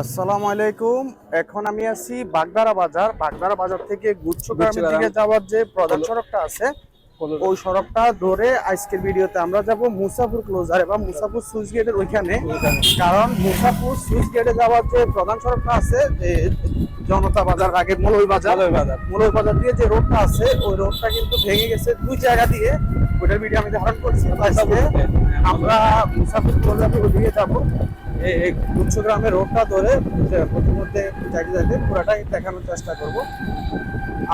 আসসালামু আলাইকুম। এখন আমি আছি বাগদারা বাজার। বাগদারা বাজার থেকে গুচ্ছগ্রামের গুচ্ছগ্রাম। দিকে যাওয়ার যে প্রধান সড়কটা আছে ওই সড়কটা ধরে আজকের ভিডিওতে আমরা যাব মুসাফুর ক্লোজার এবং মুসাফুর সুইচ গেটের ওইখানে। কারণ মুসাফুর সুইচ গেটে যাওয়ার যে প্রধান সড়কটা আছে যে জনতা বাজার আগে মলই বাজার। মলই বাজার। দিয়ে যে রোডটা আছে ওই রোডটা কিন্তু ভেঙে গেছে দুই জায়গা দিয়ে। ওইটার ভিডিও আমি ধারণ করছি। আজকে আমরা মুসাফির ক্লোজারের ওদিকে যাব। এই গুচ্ছগ্রামের রোডটা ধরে প্রতিমধ্যে যাইতে যাইতে পুরাটাই দেখানোর চেষ্টা করব।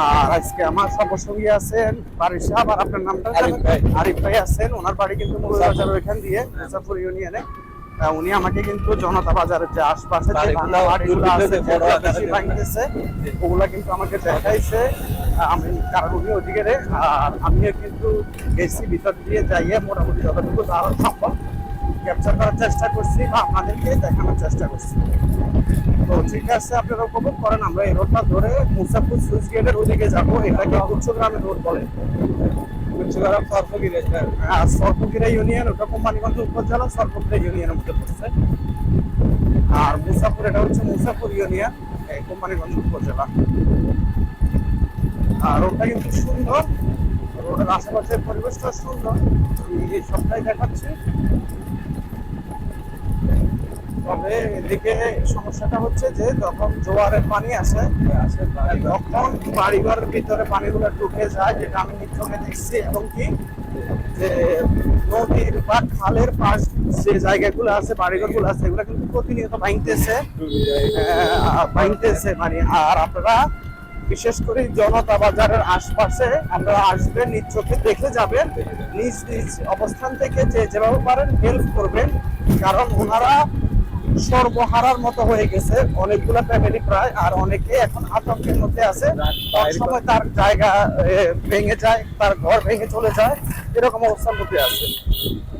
আর আজকে আমার সর্বসঙ্গী আছেন বারিশ সাহেব আর আপনার নামটা আরিফ ভাই। আরিফ ভাই আছেন ওনার বাড়ি কিন্তু মৌলবাজার ওইখান দিয়ে মুসাফুর ইউনিয়নে। উনি আমাকে কিন্তু জনতা বাজারের যে আশপাশে যে ভাঙা বাড়িগুলো আছে বেশি ভাঙতেছে ওগুলা কিন্তু আমাকে দেখাইছে। আমি কারণ উনি ওদিকে আর আমিও কিন্তু গেছি ভিতর দিয়ে যাইয়ে মোটামুটি যতটুকু দাঁড়ানো সম্ভব ক্যাপচার করার চেষ্টা করছি বা আপনাদেরকে দেখানোর চেষ্টা করছি। তো ঠিক আছে, আপনারা উপভোগ করেন, আমরা এই রোডটা ধরে মুসাফুর সুইচ গেটের ওদিকে যাব। এটাকে উচ্চগ্রামের রোড বলে। গুচ্ছগ্রাম সর্বগিরি আর সর্বগিরা ইউনিয়ন, ওটা কোম্পানিগঞ্জ উপজেলা সর্বগিরা ইউনিয়নের মধ্যে পড়ছে। আর মুসাফুর এটা হচ্ছে মুসাফুর ইউনিয়ন, এই কোম্পানিগঞ্জ উপজেলা। আর রোডটা কিন্তু সুন্দর। রোডের আশেপাশের পরিবেশটা সুন্দর। আমি এই সবটাই দেখাচ্ছি। তবে এদিকে সমস্যাটা হচ্ছে যে যখন জোয়ারের পানি আসে, তখন বাড়িঘরের ভিতরে পানিগুলো ঢুকে যায়, যেটা আমি নিচকে দেখছি, এবং কি যে নদীর বা খালের পাশ যে জায়গাগুলো আছে, বাড়িঘরগুলো আছে, এগুলো কিন্তু প্রতিনিয়ত ভাঙতেছে ভাঙতেছে মানে আর আপনারা বিশেষ করে জনতা বাজারের আশপাশে আপনারা আসবেন, নিজ চোখে দেখে যাবেন, নিজ নিজ অবস্থান থেকে যে যেভাবে পারেন হেল্প করবেন, কারণ ওনারা সর্বহারার মতো হয়ে গেছে। অনেকগুলো ফ্যামিলি প্রায় আর অনেকে এখন আতঙ্কের মধ্যে আছে। সময় তার জায়গা ভেঙে যায় তার ঘর ভেঙে চলে যায় এরকম অবস্থার মধ্যে আছে।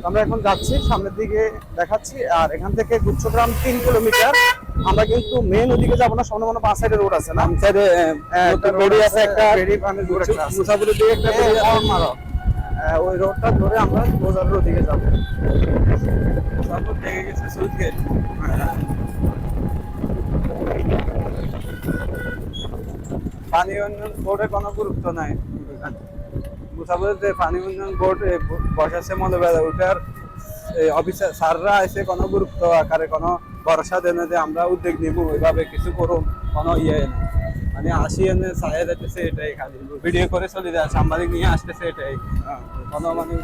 আমরা এখন যাচ্ছি সামনের দিকে দেখাচ্ছি আর এখান থেকে গুচ্ছগ্রাম তিন কিলোমিটার। আমরা কিন্তু মেন ওদিকে যাব না সামনে মনে পাঁচ সাইডে রোড আছে না? আছে একটা একটা দিকে একটা ওই রোডটা ধরে আমরা রোজার ওদিকে যাব। সর্ব ভেঙে গেছে সুইচ পানি উন্নয়ন বোর্ডে কোনো গুরুত্ব নাই। মুসাফিরের যে পানি উন্নয়ন বোর্ড বসাচ্ছে মৌলবাজার ওটার অফিসার স্যাররা এসে কোনো গুরুত্ব আকারে, কোনো ভরসা দেন যে আমরা উদ্যোগ নিব, ওইভাবে কিছু করুন কোনো ইয়ে নেই। মানে আসি এনে সাহেব যাইতেছে, এটাই খালি। ভিডিও করে চলে যায়, সাংবাদিক নিয়ে আসতেছে, এটাই। কোনো মানে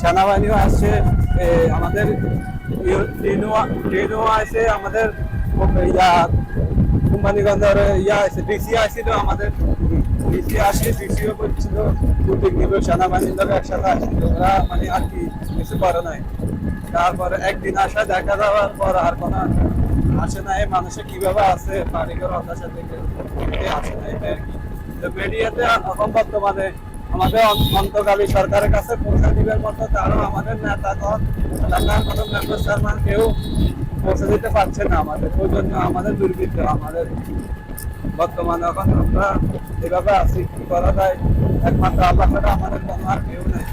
সেনাবাহিনীও আসছে আমাদের ট্রেনও আছে, আমাদের ইয়া কোম্পানিগঞ্জের ইয়া আছে, ডিসি আসছিল আমাদের। ডিসি আসে, ডিসিও করছিল উদ্যোগ নিবে সেনাবাহিনীর লোক একসাথে আসছিল। ওরা মানে আর কি কিছু করে নাই। তারপরে একদিন আসা, দেখা যাওয়ার পর আর কোনো আসে না, এই মানুষে কীভাবে আছে? বাড়িঘর হতাশা থেকে আসে না এটা আর কি? তো মিডিয়াতে এখন বর্তমানে আমাদের অন- অন্তর্কালী সরকারের কাছে পৌঁছে দিবার মতো তারও আমাদের নেতাগণ এলাকার কোনো মেম্বার চেয়ারম্যান কেউ পৌঁছে দিতে পারছে না আমাদের। ওই জন্য আমাদের দুর্বৃত্ত আমাদের বর্তমানে এখন আমরা এভাবে আছি, কি করা যায়? একমাত্র আল্লাহ আমাদের কোনো আর কেউ নেই।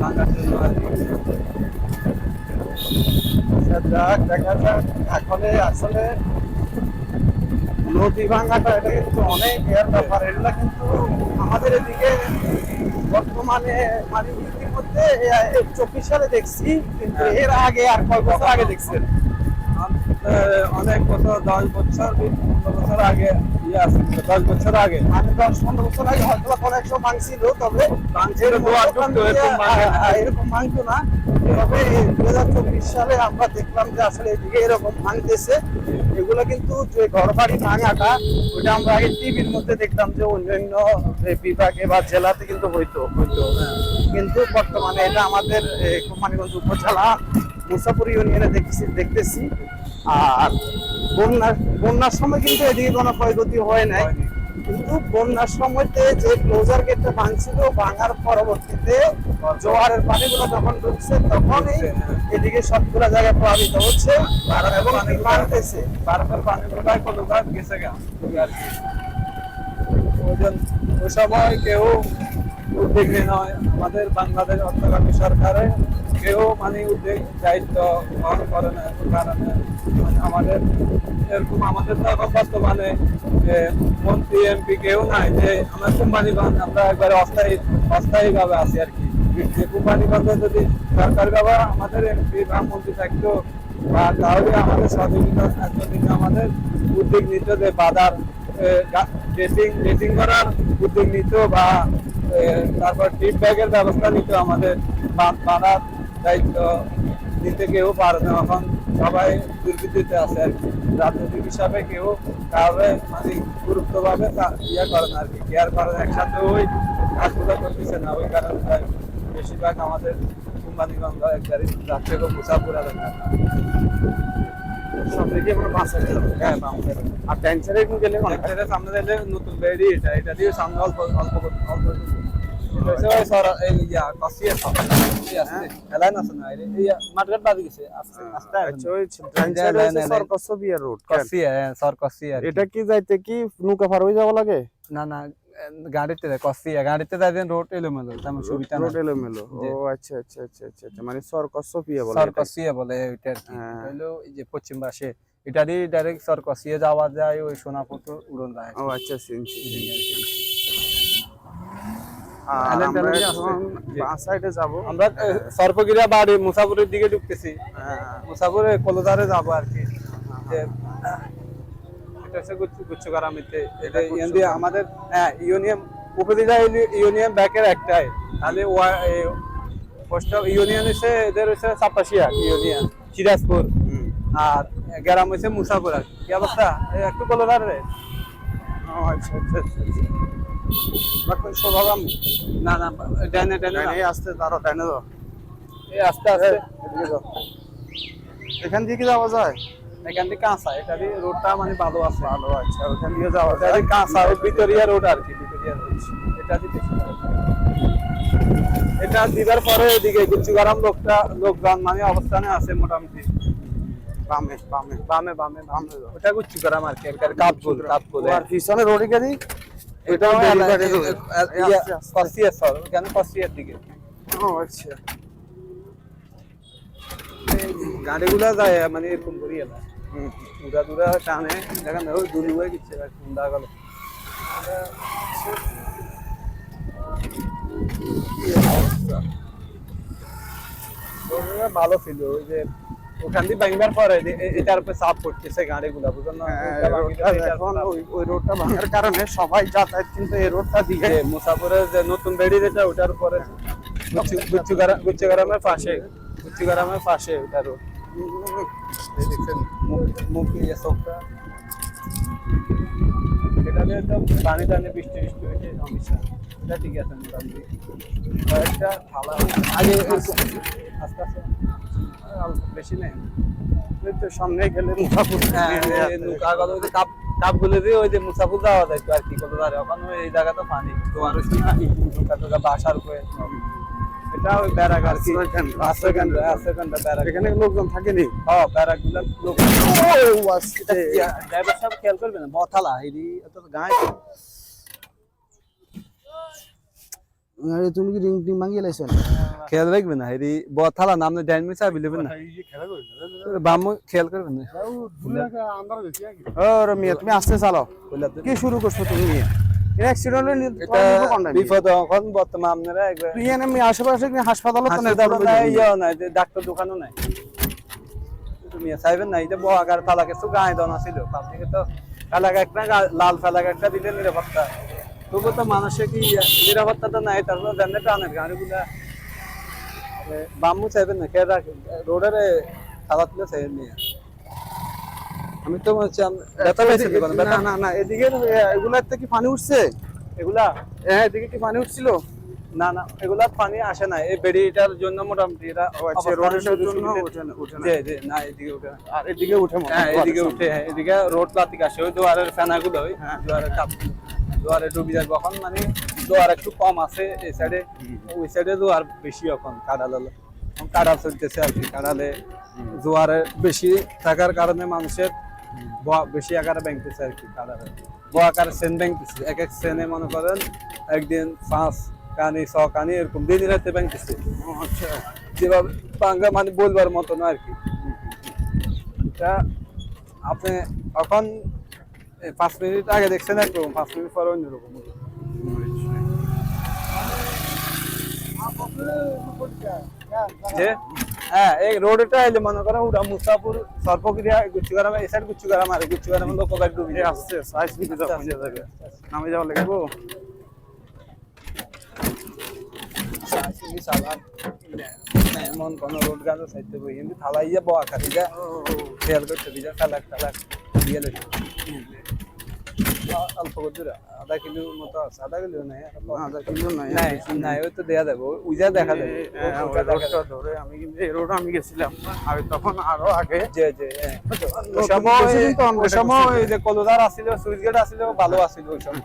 ভাঙার জন্য যাক দেখা যাক। এখন আসলে নদী ভাঙাটা এটা কিন্তু অনেক এর ব্যাপার এগুলা কিন্তু আমাদের এদিকে বর্তমানে মানে ইতিমধ্যে চব্বিশ সালে দেখছি কিন্তু এর আগে আর কয় বছর আগে দেখছেন। অনেক বছর দশ বছর পনেরো বছর আগে ইয়ে আছে দশ বছর আগে। মানে দশ পনেরো বছর আগে হয়তো কোনো একশো ভাঙছিল তবে এরকম ভাঙে না। এরকম ভাঙতো না। তবে দু হাজার চব্বিশ সালে আমরা দেখলাম যে আসলে এদিকে এরকম ভাঙতেছে এগুলো কিন্তু যে ঘর বাড়ি ভাঙাটা ওটা আমরা আগে টিভির মধ্যে দেখতাম যে অন্যান্য বিভাগে বা জেলাতে কিন্তু হইতো হইতো কিন্তু বর্তমানে এটা আমাদের কোম্পানিগঞ্জ উপজেলা, মুসাফুর ইউনিয়নে দেখছি, দেখতেছি। আর বন্যার বন্যার সময় কিন্তু এদিকে কোনো ক্ষয়ক্ষতি হয় নাই। কিন্তু বন্যার সময়তে যে ক্লোজার গেটটা ভাঙছিল ভাঙার পরবর্তীতে জোয়ারের পানিগুলো যখন ঢুকছে তখনই এদিকে সবগুলো জায়গায় প্লাবিত হচ্ছে। এবং বাড়তেছে। বারবার পানি কোথায়? কোনো ভাগ গেছে গা? আর কি। ওই সময় কেউ উদ্বিগ্ন নয়। আমাদের বাংলাদেশ অন্তর্গামী সরকারে কেউ মানে উদ্যোগ দায়িত্ব গ্রহণ করে না কারণে মানে আমাদের এরকম আমাদের তো এখন বর্তমানে মন্ত্রী, এমপি কেউ নাই, যে আমরা কোম্পানিগঞ্জ আমরা একবারে অস্থায়ী অস্থায়ী ভাবে আছি আর কি। যে কোম্পানিগঞ্জে যদি সরকার ভাবে আমাদের এমপি বা মন্ত্রী থাকতো, বা তাহলে আমাদের সহযোগিতা থাকতো, কিন্তু আমাদের উদ্যোগ নিত যে বাজার ড্রেসিং ড্রেসিং করার উদ্যোগ নিত বা তারপর টিপ ব্যাগের ব্যবস্থা নিত আমাদের, বা- বাড়ার দায়িত্ব নিতে কেউ পারে না। এখন সবাই দুর্বৃত্তিতে আছে। আর কি রাজনৈতিক হিসাবে কেউ কাউরে মানে গুরুত্বভাবে তা- ইয়ে করে না আর কি কেয়ার করে না। একসাথে ওই কাজগুলো করতেছে না। ওই কারণে তাই বেশিরভাগ আমাদের কোম্পানিগঞ্জ একবারে যাচ্ছে মুসাফুর সামনে গিয়ে আমরা বাসে হ্যাঁ আর ট্যান্সারে গেলে সামনে দিলে নতুন বেড়ি এটা। এটা দিয়ে সামনে অল্প অল্প অল্প। এটা হ্যাঁ, কি। যাইতে কি নৌকা পার হয়ে যাওয়া লাগে? না না গাড়িতে কসিয়া গাড়িতে যায় দেন রোড এলোমেলো তেমন সুবিধা রোড এলোমেলো। ও আচ্ছা আচ্ছা আচ্ছা আচ্ছা আচ্ছা মানে বলে সর বলে ওইটা আর কি। হ্যাঁ। হলো এই যে পশ্চিম পাশে। এটা দিয়ে ডাইরেক্ট সর কসিয়া যাওয়া যায় ওই সোনাপুর উড়ন যায় ও আচ্ছা আর আমরা এখন বাঁ সাইডে যাব। আমরা সর্পগিরা বাড়ি মুসাফুরের দিকে ঢুকতেছি। হ্যাঁ মুসাফুরে কলদারে যাব আর কি। এটা হচ্ছে এটা আমাদের হ্যাঁ ইউনিয়ন উপজেলা ইউনিয়ন ব্যাকের একটাই। তাহলে পোস্ট ইউনিয়ন হচ্ছে এদের হচ্ছে চাপাশিয়া ইউনিয়ন সিরাজপুর। আর গ্রাম হচ্ছে মুসাফুর আর কি। অবস্থা? একটু কলদার রে। ও আচ্ছা আচ্ছা আচ্ছা। রাখুন শোভাগাম না না ডাইনে ডাইনে না। ডাইনে দাঁড়ো ডাইনে দাও। এই আস্তে আস্তে। এদিকে দাও এখান দিয়ে কি যাওয়া যায়? এখান থেকে কাঁচা এটা দিয়ে রোডটা মানে ভালো আছে। ভালো আচ্ছা ওখান দিয়ে যাওয়া যায়। কাঁচা ওই ভিতরিয়া রোড আর কি ভিতরিয়া রোড। এটা দিয়ে এটা দিবার পরে এদিকে গুচ্ছুগারাম লোকটা লোকজন মানে অবস্থানে আছে মোটামুটি। বামে বামে বামে বামে বামে। ওটা গুচ্ছুগারাম আর কি কাপগুল কাপগুল আর পিছনে রোডে গেলি? ইয়া আস্তে আস্তে। কসিয়া সর ওখানে কসিয়ার দিকে। ও আচ্ছা। গাড়িগুলা যায় মানে এরকম করি এলা হুম। দূরা দূরা টানে দেখেন হয়ে গেছে গেল। ভালো ছিল ওই যে ওখান দিয়ে ভাঙবার পরে এটার উপরে চাপ পড়তেছে গাড়িগুলা বুঝলেন হ্যাঁ, ওই ওই রোডটা ভাঙার কারণে সবাই যাতায়াত কিন্তু এই রোডটা দিয়ে মুসাফরের যে নতুন বেড়ি যেটা ওটার গুচ্ছুগারাম গুচ্ছুগারামের পাশে গুচ্ছুগারামের পাশে ওটা রোড। দেখছেন মুখ ইয়ে চোখটা। এটা দিয়ে তো পানি টানি বৃষ্টি বৃষ্টি হয়েছে সমস্যা। এটা ঠিক আছে মোটামুটি। কয়েকটা থালা আগে আস্তে আস্তে। বেশি নেই। তো সামনে গেলে মুসাফুর হ্যাঁ এই নৌকা গেল ওই কাপ কাপগুলো দিয়ে ওই যে মুসাফুর যাওয়া যায় আর কি করতে পারে ওখানে এই জায়গা তো পানি তো আর নৌকা টোকা বাসার উপরে। এটা ওই ব্যারাক আর কি। এখানে লোকজন থাকেনি? হ্যাঁ ব্যারাকগুলো লোক ড্রাইভার সাহেব খেয়াল করবে না? বথালা এত গায়ে। আরে তুমি কি রিং টিং ভাঙিয়ে লাইছো? খেয়াল রাখবে না এদি বথালা নাম ডাইন মিসা বিলেবেন না। বামু খেয়াল করবে না। ও রমিয়া তুমি আসতে চালাও। কি শুরু করছ তুমি? ডাক্তার দোকানও নাই। চাইবেন না এটা বহাগার গায়ে দন আছিল। পাবলিকে তো ফেলাক একটা লাল ফেলাক একটা দিলে নিরাপত্তা। তবু তো মানুষে কি নিরাপত্তা তো নাই তারপর জানে টানের গাড়িগুলা বাম্মু চাইবেন না কে রাখ? রোডের তুলে চাইবেন নিয়ে আমি তো বলছি না না না এদিকে এগুলাতে কি পানি উঠছে? এগুলা? হ্যাঁ এদিকে কি পানি উঠছিল? না না এগুলা পানি আসে না এই বেড়িটার জন্য মোটামুটি ও আচ্ছা রোডের জন্য ওঠে না ওঠে না। এদিকে উঠে আর এদিকে উঠে হ্যাঁ এদিকে উঠে হ্যাঁ এদিকে রোড প্লাতিক আসে ওই দুয়ারের ফেনাগুলো ওই হ্যাঁ। দুয়ারের কাপ দুয়ারে ডুবি যায় কখন মানে দুয়ার একটু কম আছে এই সাইডে ওই সাইডে দুয়ার বেশি এখন কাঁড়াল এখন কাঁড়াল চলতেছে আর কি কাঁড়ালে জোয়ারে বেশি থাকার কারণে মানুষের ব- বেশি আকারে ব্যাংকতেছে আর কি কাঁড়ালে। বড় আকারে সেন ব্যাংকতেছে এক এক সেনে মনে করেন একদিন পাঁচ কানি ছ কানি এরকম দিন রাতে ব্যাংকতেছে আচ্ছা। যেভাবে বাংলা মানে বলবার মতো না আর কি। এটা আপনি এখন পাঁচ মিনিট আগে দেখছেন একরকম পাঁচ মিনিট পরে অন্যরকম। যে হ্যাঁ এই রোডটা এলে মনে করেন ওটা মুসাপুর সর্পক্রিয়া গুচ্ছুগারাম এই সাইড গুচ্ছুগারাম আর গুচ্ছুগারাম লোক বাড়ি ডুবি আসছে সাইজ যখন যাবে। নামে যাওয়া লাগবো এমন কোন রোড গান সাইতে বই কিন্তু থালা ইয়া বয়া খালি যা খেয়াল করতে বিজা সালাক টালাক দিয়ে অল্প আধা কিলো মতো আছে আধা কিলো নাই আধা কিলো নাই, নাই ওই তো দেয়া যাবে দেখা ওই রোডটা ধরে আমি কিন্তু আমি গেছিলাম আর তখন আরও আগে যে যে সময় যে কলদার আসিল সুইচ গেট আসিল ভালো আসিল ওই সময়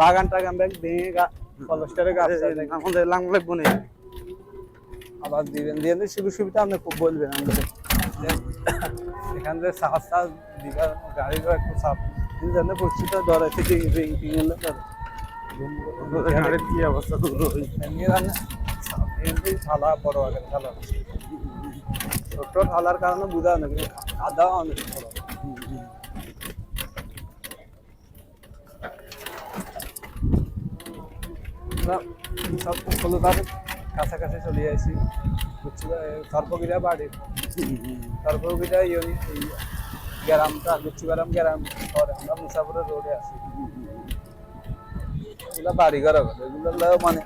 বাগান টাগান ব্যাগ গা কলস্টারে গাছ আমাদের লাং লাগবো আবার দিবেন দিয়ে সুবিধা সুবিধা আপনি খুব বলবেন আমাদের। এখান থেকে সাহস সাহস দিঘার গাড়িরও একটু সাপ। কিন্তু জানে পরিচিত ডর আছে যে রিং টিং এলে গাড়ির কি অবস্থা হই এমনি রান্না। এমনি থালা বড় আগে থালা ছোট থালার কারণে বুঝা কিন্তু আদা অনেক বড়। সব কলকাতার কাছাকাছি চলে আসি। সর্বগিরা বাড়ি সর্বগিরা ইউনি গ্রামটা গুচ্ছুগ্রাম গ্রাম আমরা মুসাফরের রোডে আছি। এগুলা বাড়ি ঘর এগুলো মানে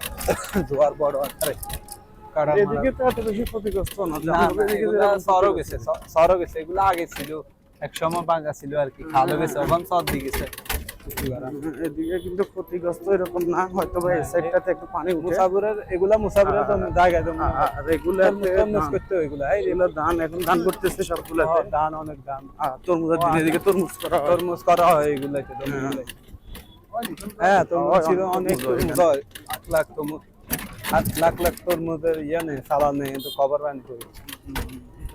জোয়ার বড় আকারে। কাটা এদিকে তো এত বেশি ক্ষতিগ্রস্ত না না না, এগুলা সরও গেছে স- সরও গেছে এগুলো আগে ছিল এক সময় বাঙ্গা ছিল আর কি খালো গেছে এখন সর দিয়ে গেছে। এদিকে কিন্তু ক্ষতিগ্রস্ত এরকম না হয়তো বা এই সাইডটাতে একটু পানি উঠে। এগুলা মুসাফরের জন্য জায়গায় রেগুলার তরমুজ করতে হয় এগুলা ধান এখন ধান করতেছে সবগুলোতে। ধান অনেক ধান। তরমুজের দিনে এদিকে তরমুজ করা তরমুজ করা হয় এগুলাতে হ্যাঁ। তরমুজ ছিল অনেক তরমুজ হয় আট লাখ তরমুজ আট লাখ লাখ তরমুজের ইয়ে নেই সালাদ নেই তো খবর পান করি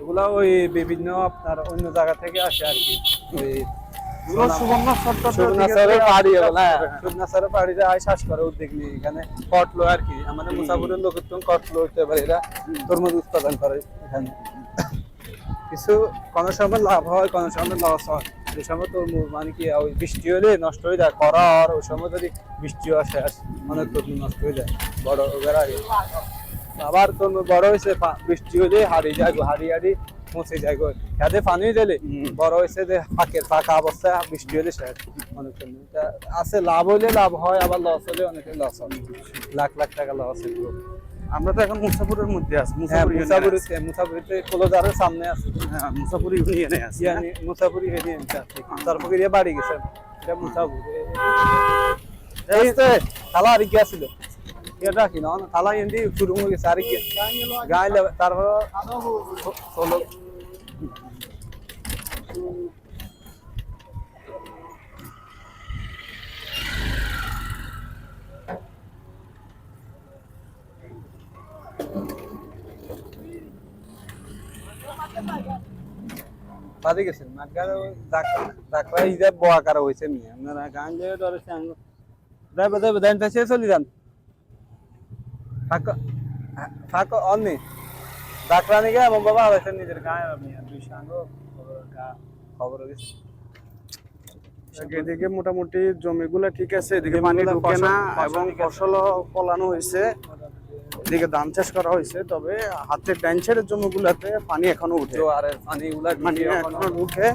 এগুলা ওই বিভিন্ন আপনার অন্য জায়গা থেকে আসে আর কি। ওই করে কটলো আর কি। আমাদের মুসাফিরের লোকের তো কটলো হইতে পারে এরা তরমুজ উৎপাদন করে এখানে। কিছু কোনো সময় লাভ হয় কোনো সময় লস হয়। ওই সময় তরমুজ মানে কি ওই বৃষ্টি হলে নষ্ট হয়ে যায় খরা আর ওই সময় যদি বৃষ্টি আসে অনেক তরমুজ নষ্ট হয়ে যায় বড় ওগুলা আবার তরমুজ বড় হয়েছে বৃষ্টি হলে হারিয়ে যায় হারিয়ে হারিয়ে পৌঁছে যায় গো। খেতে পানি দিলে বড় হয়েছে যে ফাঁকের ফাঁকা অবস্থায় বৃষ্টি হলে শেষ অনেক আছে লাভ হলে লাভ হয় আবার লস হলে অনেকে লস হয়। লাখ লাখ টাকা লস হয় আমরা তো এখন মুসাফুরের মধ্যে আছি হ্যাঁ মুসাফুর মুসাফুরিতে মুসাফুরিতে কলোজারের সামনে আছে। হ্যাঁ মুসাফুর ইউনিয়নে আছি। ইয়ানি মুসাফুরি হেডি তারপর গিয়ে বাড়ি গেছে। এটা মুসাফুর। এই যে থালা আর কি আছিল? শুরু হয়ে গেছে আর কি গাইলে তারপর চলো বাদে গেছেন মাঠগাড়ে ডাকরা ইদে বয়া করা হয়েছে নি আপনারা গান যে ডরে সাঙ্গ ড্রাইভার চলে যান ফাঁক ফাঁক অননি নিগে আমার বাবা আছেন নিজের গায়ে আপনি দুই সাঙ্গ খবর গেছে এদিকে মোটামুটি জমিগুলা ঠিক আছে এদিকে পানি ঢুকে না ফসল- ফসল এবং ফসলও ফলানো হয়েছে এদিকে ধান চাষ করা হয়েছে তবে ডাইন সাইডের জমিগুলাতে পানি এখনও উঠে। জোয়ারের পানি গুলা মানে এখনও? ঢুকে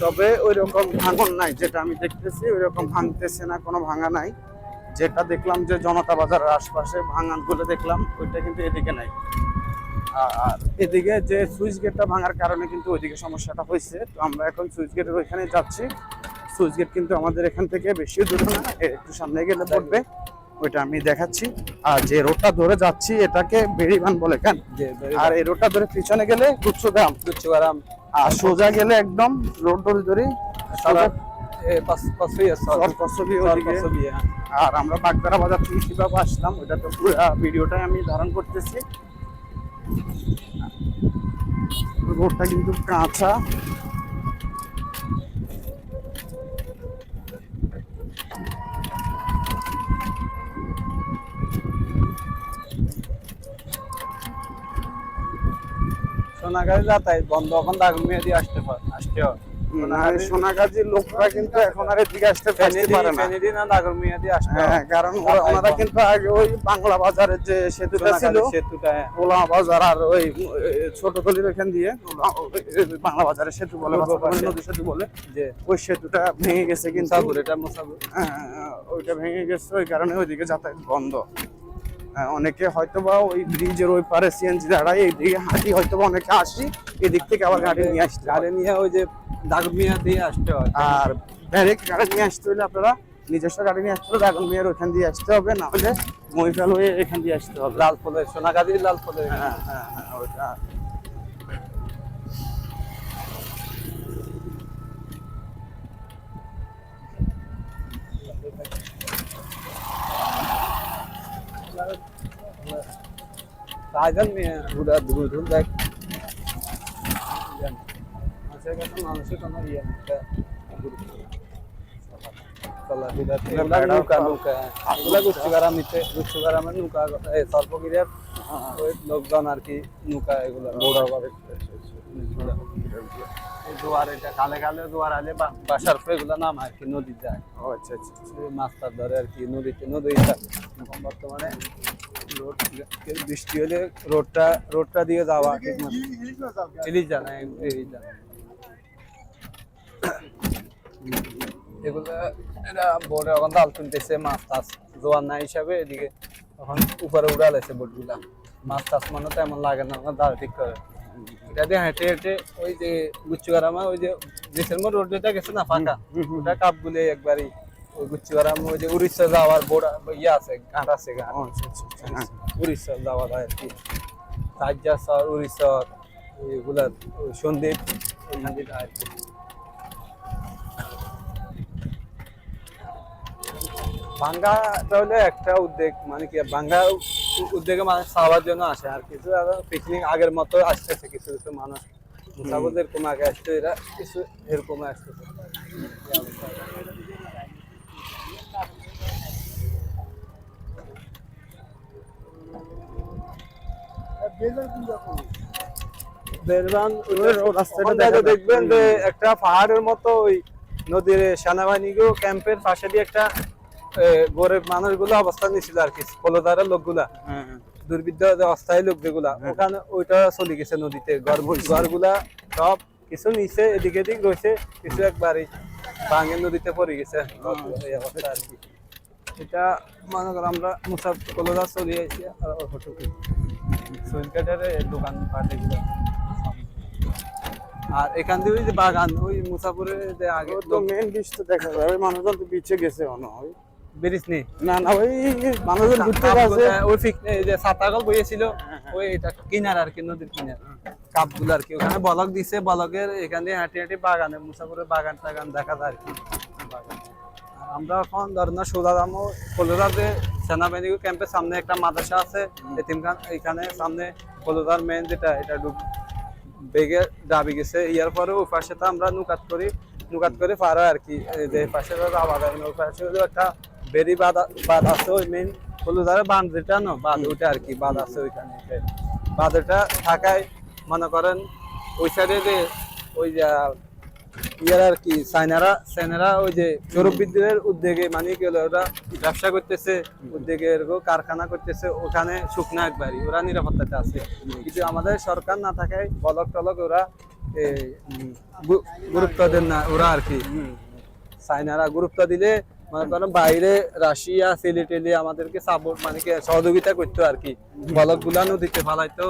তবে ওই রকম ভাঙন নাই যেটা আমি দেখতেছি ওই রকম ভাঙতেছে না কোনো ভাঙা নাই। যেটা দেখলাম যে জনতা বাজারের আশপাশে ভাঙানগুলো দেখলাম ওইটা কিন্তু এদিকে নাই। আর এদিকে যে সুইচ গেটটা ভাঙার কারণে কিন্তু ওইদিকে সমস্যাটা হয়েছে। তো আমরা এখন সুইচ গেটের ওইখানে যাচ্ছি। সুইচ গেট কিন্তু আমাদের এখান থেকে বেশি দূরে না একটু সামনে গেলে পড়বে ওইটা আমি দেখাচ্ছি। আর যে রোডটা ধরে যাচ্ছি এটাকে বেড়িবান বলে কেন? আর এই রোডটা ধরে পিছনে গেলে গুচ্ছগ্রাম। কিছু আরাম আর সোজা গেলে একদম রোড ধরে ধরে হয়ে। আর আমরা বাগদারা বাজার থেকে কীভাবে আসলাম ওটা তো পুরো ভিডিওটাই আমি ধারণ করতেছি। রোডটা কিন্তু কাঁচা। সোনাগাড়ি যাতায়াত বন্ধ এখন দাগমিয়া দিয়ে আসতে পার আসতে হয় সোনাগাজীর লোকরা কিন্তু এখন আর এদিকে আসতে পারে না। হ্যাঁ কারণ ওনারা কিন্তু আগে ওই বাংলা বাজারের যে সেতুটা ছিল সেতুটা হ্যাঁ। ওলা বাজার আর ওই ছোট গলির এখান দিয়ে বাংলা বাজারের সেতু বলে নদী সেতু বলে যে ওই সেতুটা ভেঙে গেছে কিন্তু। এটা মুসাফুর। হ্যাঁ, ওইটা ভেঙে গেছে ওই কারণে ওইদিকে যাতায়াত বন্ধ। হ্যাঁ, অনেকে হয়তো বা ওই ব্রিজের ওই পারে সিএনজি দাঁড়ায় এইদিকে হাঁটি হয়তো বা অনেকে আসি এদিক থেকে আবার গাড়ি নিয়ে আসতে গাড়ি নিয়ে ওই যে দাগমিয়া দিয়ে আসতে হয়। আর ডাইরেক্ট গাড়ি নিয়ে আসতে হলে আপনারা নিজস্ব গাড়ি নিয়ে আসতে হলে দাগন মিয়ার ওইখান দিয়ে আসতে হবে না হলে মহিফাল হয়ে এখান দিয়ে আসতে হবে। লাল ফুলের সোনাগাড়ি লাল ফুলের হ্যাঁ হ্যাঁ হ্যাঁ দূর দূর দেখ মানুষের কাছে মানুষের কোনো ইয়ে ওই লোকজন আর কি নৌকা এগুলো জোয়ার এটা জোয়ার আলে বা- বাসার এগুলো নাম আর কি নদী যায়। আচ্ছা আচ্ছা আচ্ছা। ধরে আর কি নদীতে এখন বর্তমানে রোড বৃষ্টি হলে রোডটা রোডটা দিয়ে যাওয়া ঠিক মতো ইলিশ জানা ইলিশ জানা এগুলো এরা বোর্ডে এখন জাল তুলতেছে মাছ টাছ জোয়ার না হিসাবে এদিকে এখন উপরে উড়ালেছে বোটগুলা। মাছ টাছ মানে তেমন লাগে না জাল ঠিক করে। এটা দিয়ে হেঁটে হেঁটে ওই যে গুচ্ছুগারামা ওই যে ডিসেম্বর রোড যেটা গেছে না ফাঁকা ওটা কাপ গুলে একবারই ওই গুচ্ছুগারাম ওই যে উড়িষ্যা যাওয়ার বোর্ড ইয়ে আছে ঘাট আছে ঘাট। আচ্ছা আচ্ছা আচ্ছা হ্যাঁ। উড়িষ্যা যাওয়া যায় আর কি। রাজ্যাসর উড়িষ্যা এগুলা সন্দীপ আর কি। বাঙ্গাটা হলে একটা উদ্যোগ মানে কি উ- উদ্যোগে মানুষ খাওয়ার জন্য আসে আর কিছু পিকনিক আগের মতো আসতেছে, কিছু কিছু মানুষ মুসাফর এরকম আগে আসছে এরা কিছু এরকম আসতেছে। দেখবেন যে একটা পাহাড়ের মতো ওই নদীর সেনাবাহিনীকেও ক্যাম্পের পাশে দিয়ে একটা গরিব মানুষগুলো অবস্থান নিয়েছিল আর কি কলদারের লোকগুলা হ্যাঁ হ্যাঁ। দুর্বৃত্ত যে অস্থায়ী লোক যেগুলা ওখানে ওইটা চলে গেছে নদীতে ঘর ঘরগুলা সব কিছু নিচে এদিকে এদিক রয়েছে কিছু একবারই বাঙের নদীতে পড়ে গেছে। এই অবস্থা আর কি। এটা মনে করো আমরা মুসাফ কলদা চলে আসছি আর দোকান পাট এগুলো আর এখান থেকে ওই যে বাগান ওই মুসাফুরের যে আগে তো মেন বিচ তো দেখা যায় ওই মানুষজন তো বিচে গেছে অন্য ওই বেরিস নেই না না ওই মানুষজন ঘুরতে গেছে। ওই পিক যে সাতাগল বইয়েছিল ওই এটা কিনার আর কি নদীর কিনার। কাপগুলো আর কি ওখানে বলক দিছে বলকের এখান হাঁটি হাঁটি বাগানে মুসাফরের বাগান টাগান দেখা যায় আর কি। বাগান। আমরা এখন ধর না সোজাদামো কলকাতাতে সেনাবাহিনী ক্যাম্পের সামনে একটা মাদ্রাসা আছে এতিমখান এখানে সামনে কলকাতার মেন যেটা এটা ডুব বেগে ডাবি গেছে। ইয়ার পরে ওই পাশে তো আমরা নুকাত করি নুকাত করে পারো আর কি। এই যে পাশে আবাদ হয় ওই পাশে একটা বেরি বাদ বাদ আছে ওই মেন হলুদারে বাঁধ যেটা না? বাঁধ ওইটা আর কি, বাঁধ আছে ওইখানে। বাঁধটা থাকায় মনে করেন, ওই সাইডে যে ওই যে, ইয়ার আর কি চাইনারা চাইনারা ওই যে সৌরভ বিদ্যুতের উদ্যোগে মানে কি হলো, ওরা ব্যবসা করতেছে, উদ্যোগে কারখানা করতেছে, ওখানে শুকনা একবারই, ওরা নিরাপত্তাতে আছে। কিন্তু আমাদের সরকার না থাকায় বলক টলক ওরা গুরুত্ব দেন না, ওরা আর কি। চাইনারা গুরুত্ব দিলে মনে করেন বাইরে রাশিয়া সিলি টেলি আমাদেরকে সাপোর্ট মানে কি সহযোগিতা করতো আর কি। বলকগুলা নদীতে ফালাইতো।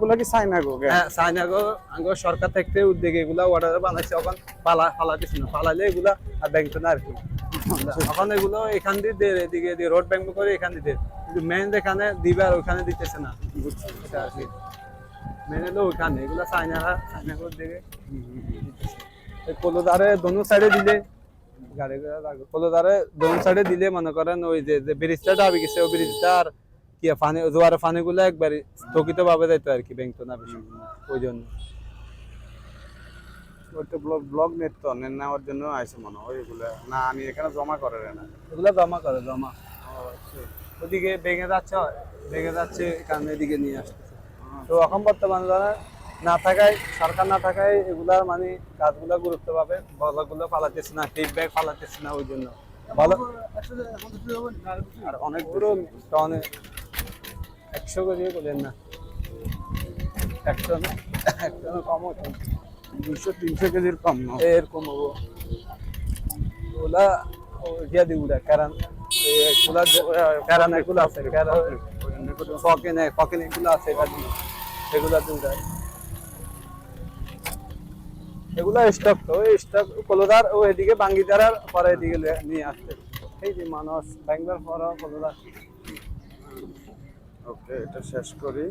গুলো কি চাই না গো গে? হ্যাঁ চাইনাগো আঙ্গ সরকার থেকে উদ্যোগে এগুলা অর্ডার বানাইছে। এখন পালা ফালাতেছে না। ফালাইলে এগুলা আর ব্যাংক না আর কি। এখন এগুলো এখান দিয়ে এদিকে দিয়ে রোড ব্যাংক করে এখান দিয়ে দে। কিন্তু মেন যেখানে দিবে আর ওখানে দিতেছে না। এটা আর কি। মেন হলো ওইখানে। এগুলো চাইনারা চাইনাগো উদ্যোগে। কলোদারে দোনো সাইডে দিলে। গাড়ি ঘোড়া লাগবে কলোদারে দোনো সাইডে দিলে মনে করেন ওই যে যে ব্রিজটা দাবি গেছে ওই ব্রিজটা আর কি ফানি জোয়ার ফানি গুলো একবারে স্থগিত ভাবে যাইতো আর কি ব্যাংক না বেশি ওই জন্য। ওই তো ব্লগ ব্লগ নেট তো নেওয়ার জন্য আইছে মনে হয় ওইগুলা না আমি এখানে জমা করে না এগুলো জমা করে জমা। ওদিকে ভেঙে যাচ্ছে ভেঙে যাচ্ছে কারণে এদিকে নিয়ে আসতেছে তো এখন বর্তমানে ধরে না থাকায় সরকার না থাকায় এগুলার মানে কাজগুলো গুরুত্ব পাবে বলগুলো পালাতেছে না ব্যাগ পালাতেছে না ওই জন্য। ভালো আর অনেক বড় টনে একশো কেজি বলেন না। একশো না একশো কম দুশো তিনশো কেজির কম না। এরকম হব। ওলা দিয়া দি উড়া কারণ এগুলা কারণ এগুলো আছে কারণ ফকেন ফকেন এগুলো আছে এগুলা দিয়ে। এগুলা স্টক তো ওই স্টক কলোদার ও এদিকে বাঙ্গিদারার পরে এদিকে নিয়ে আসছে। এই যে মানুষ ব্যাঙ্গালোর পর কলোদার ওকে এটা শেষ করি।